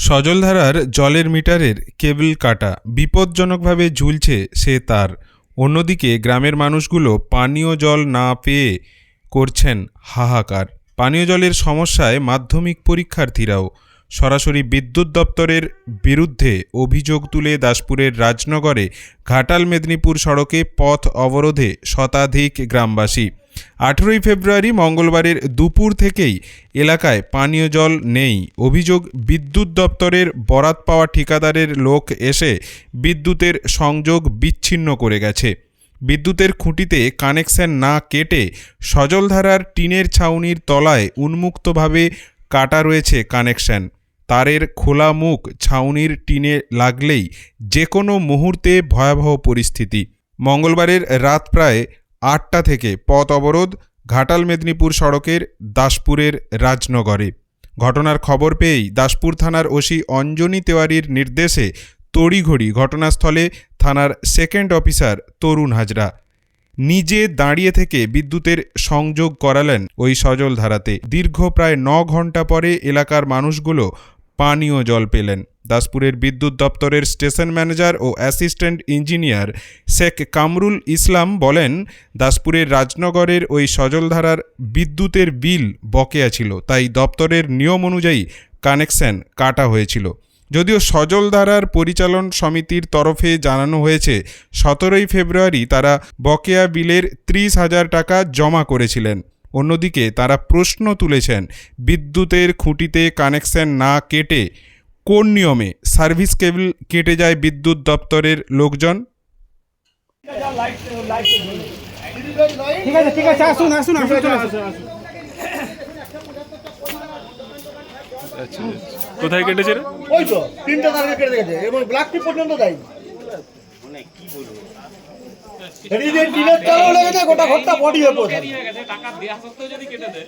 সজলধারার জলের মিটারের কেবল কাটা বিপজ্জনকভাবে ঝুলছে সে তার। অন্যদিকে গ্রামের মানুষগুলো পানীয় জল না পেয়ে করছেন হাহাকার। পানীয় জলের সমস্যায় মাধ্যমিক পরীক্ষার্থীরাও সরাসরি বিদ্যুৎ দপ্তরের বিরুদ্ধে অভিযোগ তুলে দাসপুরের রাজনগরে ঘাটাল মেদিনীপুর সড়কে পথ অবরোধে শতাধিক গ্রামবাসী। আঠেরোই ফেব্রুয়ারি মঙ্গলবারের দুপুর থেকেই এলাকায় পানীয় জল নেই। অভিযোগ, বিদ্যুৎ দপ্তরের বরাত পাওয়া ঠিকাদারের লোক এসে বিদ্যুতের সংযোগ বিচ্ছিন্ন করে গেছে। বিদ্যুতের খুঁটিতে কানেকশন না কেটে সজলধারার টিনের ছাউনির তলায় উন্মুক্তভাবে কাটা রয়েছে কানেকশন। তারের খোলা মুখ ছাউনির টিনে লাগলেই যে কোনো মুহূর্তে ভয়াবহ পরিস্থিতি। মঙ্গলবারের রাত প্রায় আটটা থেকে পথ অবরোধ ঘাটাল মেদিনীপুর সড়কের দাসপুরের রাজনগরে। ঘটনার খবর পেয়েই দাসপুর থানার ওসি অঞ্জনী তেওয়ারির নির্দেশে তড়িঘড়ি ঘটনাস্থলে থানার সেকেন্ড অফিসার তরুণ হাজরা। নিজে দাঁড়িয়ে থেকে বিদ্যুতের সংযোগ করালেন ওই সজল ধারাতে দীর্ঘ প্রায় ন ঘণ্টা পরে এলাকার মানুষগুলো পানীয় জল পেলেন। দাসপুরের বিদ্যুৎ দপ্তরের স্টেশন ম্যানেজার ও অ্যাসিস্ট্যান্ট ইঞ্জিনিয়ার শেখ কামরুল ইসলাম বলেন, দাসপুরের রাজনগরের ওই সজলধারার বিদ্যুতের বিল বকেয়া ছিল, তাই দপ্তরের নিয়ম অনুযায়ী কানেকশন কাটা হয়েছিল। যদিও সজলধারার পরিচালন সমিতির তরফে জানানো হয়েছে, সতেরোই ফেব্রুয়ারি তারা বকেয়া বিলের ত্রিশ হাজার টাকা জমা করেছিলেন। অন্যদিকে তারা প্রশ্ন তুলেছেন, বিদ্যুতের খুঁটিতে কানেকশন না কেটে কোন নিয়মে সার্ভিস কেবল কেটে যায় বিদ্যুৎ দপ্তরের লোকজন? ঠিক আছে ঠিক আছে আসুন আসুন আসুন চলে আসুন। আচ্ছা কোথায় কেটেছে রে? ওই তো তিনটা তারিখে কেটে গেছে এবং ব্ল্যাক টি পর্যন্ত দেয়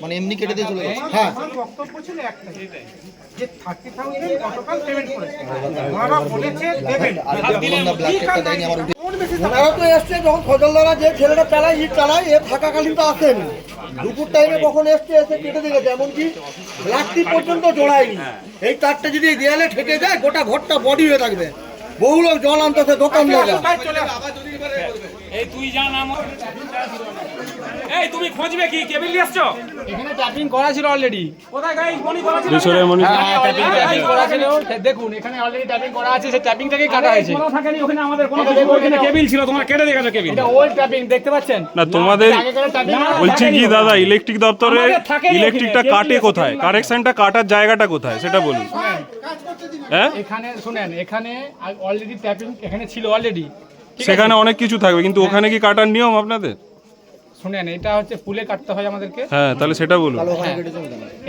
মানে এমনি কেটে দিয়ে চলে গেছে। হ্যাঁ। বক্তব্য ছিল একটাই যে থার্টি থাউজেন্ড গতকাল পেমেন্ট করেছে। ওনারা বলেছে দেবেন বললাম না ব্ল্যাক টেপটা দেয়নি আমার উঠে। কোন বেশি ওনারা তো এসছে যখন ফজলদারা যে ছেলেটা চালায় ইট চালায় এ থাকাকালীন তো আসেনি। দুপুর টাইমে কখন এসছে এসে কেটে দিয়ে গেছে। এমনকি ব্ল্যাক পর্যন্ত জোড়ায়নি। এই তারটা যদি দেয়ালে ঠেকে যায় গোটা ঘরটা বডি হয়ে থাকবে। বহু লোক জল আনতেছে দোকান এই তুই জান আমার। এই তুমি খোঁজবে কি? কেবিল নিয়ে আসছো এখানে ট্যাপিং করা ছিল অলরেডি কোথায় গাই মনি করা ছিল? দুশোরে মনে। হ্যাঁ ট্যাপিং ট্যাপিং করা ছিল। দেখুন এখানে অলরেডি ট্যাপিং করা আছে সেই ট্যাপিং কাটা হয়েছে। কোনো থাকেনি ওখানে আমাদের কোনো ওখানে কেবিল ছিল তোমার কেটে দিয়ে গেছো কেবিল এটা ওল্ড ট্যাপিং দেখতে পাচ্ছেন? না তোমাদের ট্যাপিং বলছি কি দাদা ইলেকট্রিক দপ্তরে ইলেকট্রিকটা কাটে কোথায়? কারেকশনটা কাটার জায়গাটা কোথায়? সেটা বলুন। হ্যাঁ? এখানে শুনেন এখানে অলরেডি ট্যাপিং এখানে ছিল অলরেডি সেখানে অনেক কিছু থাকবে কিন্তু ওখানে কি কাটার নিয়ম আপনাদের? শুনেন এটা হচ্ছে পুলে কাটতে হয় আমাদেরকে। হ্যাঁ তাহলে সেটা বলুন। হ্যাঁ।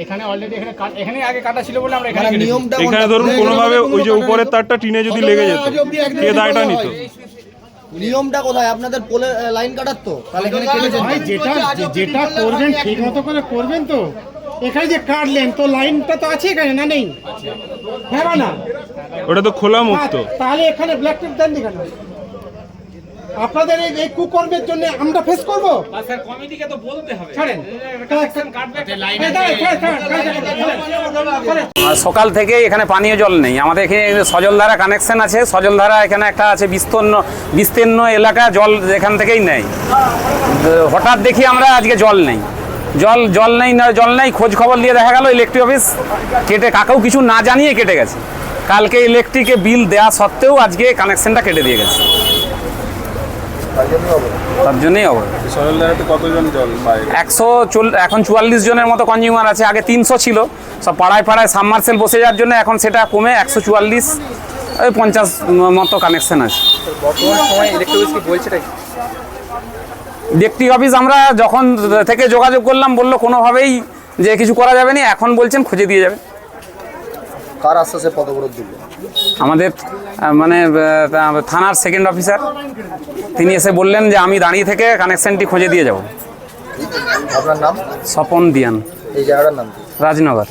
এখানে অলরেডি এখানে এখানে আগে কাটা ছিল বলে আমরা এখানে মানে নিয়মটা এখানে ধরুন কোনোভাবে ওই যে উপরের তারটা টিনে যদি লেগে যেত কে দায়টা নিত? নিয়মটা কোথায়? আপনাদের পোলে লাইন কাটার তো? তাহলে এখানে যেটা যেটা করবেন ঠিক মতো করে করবেন তো। এখানে যে কাটলেন তো লাইনটা তো আছে এখানে না নেই? হ্যাঁ বা না? ওটা তো খোলা মুক্ত। তাহলে এখানে ব্ল্যাক টেপ দেন কেন? আপনাদের এই কুকর্মের জন্য আমরা ফেস করব? স্যার কমিটিকে তো বলতে হবে। ছাড়েন। কানেকশন কাটবে এই দাঁড়ান, ছাড়েন, ছাড়েন, ছাড়েন, ছাড়েন। আর সকাল থেকে এখানে পানীয় জল নেই। আমাদের এখানে সজলধারা কানেকশন আছে সজলধারা এখানে একটা আছে বিস্তীর্ণ বিস্তীর্ণ এলাকা জল এখান থেকেই নেই হঠাৎ দেখি আমরা আজকে জল নেই। জল জল নেই না, জল নেই, খোঁজ খবর দিয়ে দেখা গেল ইলেকট্রিক অফিস কেটে কাকেও কিছু না জানিয়ে কেটে গেছে। কালকে ইলেকট্রিকে বিল দেওয়া সত্ত্বেও আজকে কানেকশনটা কেটে দিয়ে গেছে। তার জন্যই পায় একশো এখন চুয়াল্লিশ জনের মতো কনজিউমার আছে, আগে তিনশো ছিল। সব পাড়ায় পাড়ায় সাবমার্সেল বসে যাওয়ার জন্য এখন সেটা কমে একশো চুয়াল্লিশ ওই পঞ্চাশ মতো কানেকশন আছে। অফিস আমরা যখন থেকে যোগাযোগ করলাম বলল কোনোভাবেই যে কিছু করা যাবে না এখন বলছেন খুঁজে দিয়ে যাবে। কার আশ্বাসে পদ অবরোধ দিল? আমাদের মানে থানার সেকেন্ড অফিসার তিনি এসে বললেন যে আমি দাঁড়িয়ে থেকে কানেকশনটি খুঁজে দিয়ে যাব। আপনার নাম? স্বপন দিয়ান। এই জায়গাটার নাম রাজনগর।